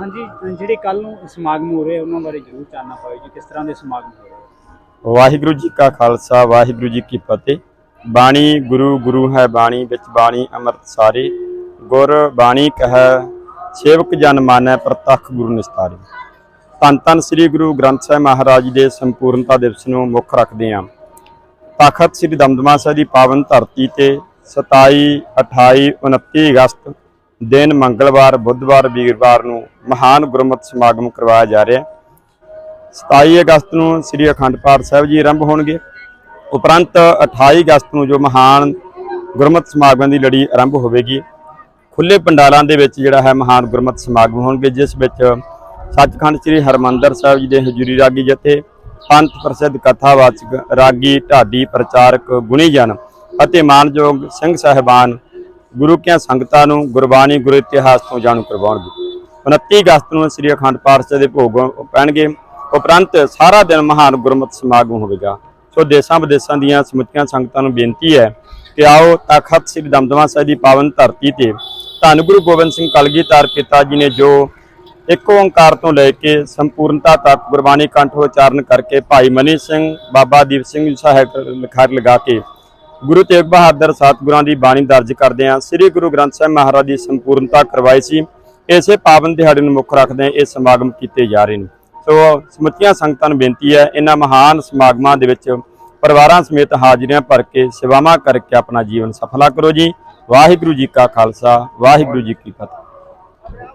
ਹਾਂਜੀ ਜਿਹੜੇ ਕੱਲ ਨੂੰ ਸਮਾਗਮ ਹੋ ਰਹੇ ਉਹਨਾਂ ਬਾਰੇ ਜ਼ਰੂਰ ਜਾਣਨਾ ਪਾਓ ਜੀ, ਕਿਸ ਤਰ੍ਹਾਂ ਦੇ ਸਮਾਗਮ ਹੋ ਰਹੇ ਵਾਹਿਗੁਰੂ ਜੀ ਕਾ ਖਾਲਸਾ, ਵਾਹਿਗੁਰੂ ਜੀ ਕੀ ਫਤਿਹ। ਬਾਣੀ ਗੁਰੂ ਗੁਰੂ ਹੈ ਬਾਣੀ, ਵਿੱਚ ਬਾਣੀ ਅੰਮ੍ਰਿਤ ਸਾਰੇ। ਗੁਰ ਬਾਣੀ ਕਹੈ, ਸੇਵਕ ਜਨ ਮਾਨੈ, ਪ੍ਰਤੱਖ ਗੁਰੂ ਨਿਸਤਾਰੇ। ਧੰਨ ਧੰਨ ਸ੍ਰੀ ਗੁਰੂ ਗ੍ਰੰਥ ਸਾਹਿਬ ਮਹਾਰਾਜ ਦੇ ਸੰਪੂਰਨਤਾ ਦਿਵਸ ਨੂੰ ਮੁੱਖ ਰੱਖਦੇ ਹਾਂ ਤਖਤ ਸ੍ਰੀ ਦਮਦਮਾ ਸਾਹਿਬ ਦੀ ਪਾਵਨ ਧਰਤੀ ਤੇ 27 28 29 ਅਗਸਤ ਦਿਨ ਮੰਗਲਵਾਰ, ਬੁੱਧਵਾਰ, ਵੀਰਵਾਰ ਨੂੰ ਮਹਾਨ ਗੁਰਮਤਿ ਸਮਾਗਮ ਕਰਵਾਇਆ ਜਾ ਰਿਹਾ ਹੈ। 27 ਅਗਸਤ ਨੂੰ ਸ੍ਰੀ ਅਖੰਡ ਪਾਠ ਸਾਹਿਬ ਜੀ ਆਰੰਭ ਹੋਣਗੇ। ਉਪਰੰਤ 28 ਅਗਸਤ ਨੂੰ ਜੋ ਮਹਾਨ ਗੁਰਮਤਿ ਸਮਾਗਮ ਦੀ ਲੜੀ ਆਰੰਭ ਹੋਵੇਗੀ। ਖੁੱਲੇ ਪੰਡਾਲਾਂ ਦੇ ਵਿੱਚ ਜਿਹੜਾ ਹੈ ਮਹਾਨ ਗੁਰਮਤਿ ਸਮਾਗਮ ਹੋਣਗੇ, ਜਿਸ ਵਿੱਚ ਸੱਚਖੰਡ ਸ੍ਰੀ ਹਰਮੰਦਰ ਸਾਹਿਬ ਜੀ ਦੇ ਹਜ਼ੂਰੀ ਰਾਗੀ ਜਥੇ, ਪੰਥ ਪ੍ਰਸਿੱਧ ਕਥਾਵਾਚਕ ਰਾਗੀ, ਢਾਡੀ ਪ੍ਰਚਾਰਕ, ਗੁਣੀਜਨ ਅਤੇ ਮਾਨਯੋਗ ਸਿੰਘ ਸਾਹਿਬਾਨ ਗੁਰੂ ਕੀਆਂ ਸੰਗਤਾਂ ਨੂੰ ਗੁਰਬਾਣੀ ਗੁਰ ਇਤਿਹਾਸ ਤੋਂ ਜਾਣੂ ਕਰਵਾਉਣਗੇ 29 ਅਗਸਤ ਨੂੰ ਸ੍ਰੀ ਅਖੰਡ ਪਾਠ ਸਾਹਿਬ ਦੇ ਭੋਗ ਪੈਣਗੇ। ਉਪਰੰਤ ਸਾਰਾ ਦਿਨ ਮਹਾਨ ਗੁਰਮਤਿ ਸਮਾਗਮ ਹੋਵੇਗਾ। ਸੋ ਦੇਸ਼ਾਂ ਵਿਦੇਸ਼ਾਂ ਦੀਆਂ ਸਮੁੱਚੀਆਂ ਸੰਗਤਾਂ ਨੂੰ ਬੇਨਤੀ ਹੈ ਕਿ ਆਓ ਤਖਤ ਸ੍ਰੀ ਦਮਦਮਾ ਸਾਹਿਬ ਦੀ ਪਾਵਨ ਧਰਤੀ ਤੇ ਧੰਨ ਗੁਰੂ ਗੋਬਿੰਦ ਸਿੰਘ ਕਲਗੀਧਰ ਪਿਤਾ ਜੀ ਨੇ ਜੋ ਇੱਕ ਓੰਕਾਰ ਤੋਂ ਲੈ ਕੇ ਸੰਪੂਰਨਤਾ ਤੱਕ ਗੁਰਬਾਣੀ ਕੰਠ ਉਚਾਰਨ ਕਰਕੇ ਭਾਈ ਮਨੀ ਸਿੰਘ, ਬਾਬਾ ਦੀਪ ਸਿੰਘ ਸਾਹਿਬ ਲਿਖਾਰ ਲਗਾ ਕੇ ਗੁਰੂ ਤੇਗ ਬਹਾਦਰ ਸਤਿਗੁਰਾਂ ਦੀ ਬਾਣੀ ਦਰਜ ਕਰਦੇ ਹਾਂ। ਸ੍ਰੀ ਗੁਰੂ ਗ੍ਰੰਥ ਸਾਹਿਬ ਮਹਾਰਾਜ ਦੀ ਸੰਪੂਰਨਤਾ ਕਰਵਾਈ ਸੀ। ਇਸੇ ਪਾਵਨ ਦਿਹਾੜੇ ਨੂੰ ਮੁੱਖ ਰੱਖਦੇ ਇਹ ਸਮਾਗਮ ਕੀਤੇ ਜਾ ਰਹੇ ਨੇ। ਸੋ ਸਮੁੱਚੀਆਂ ਸੰਗਤਾਂ ਨੂੰ ਬੇਨਤੀ ਹੈ, ਇਹਨਾਂ ਮਹਾਨ ਸਮਾਗਮਾਂ ਦੇ ਵਿੱਚ ਪਰਿਵਾਰਾਂ ਸਮੇਤ ਹਾਜ਼ਰੀਆਂ ਭਰ ਕੇ ਸੇਵਾਵਾਂ ਕਰਕੇ ਆਪਣਾ ਜੀਵਨ ਸਫਲਾ ਕਰੋ ਜੀ। ਵਾਹਿਗੁਰੂ ਜੀ ਕਾ ਖਾਲਸਾ, ਵਾਹਿਗੁਰੂ ਜੀ ਕੀ ਫਤਿਹ।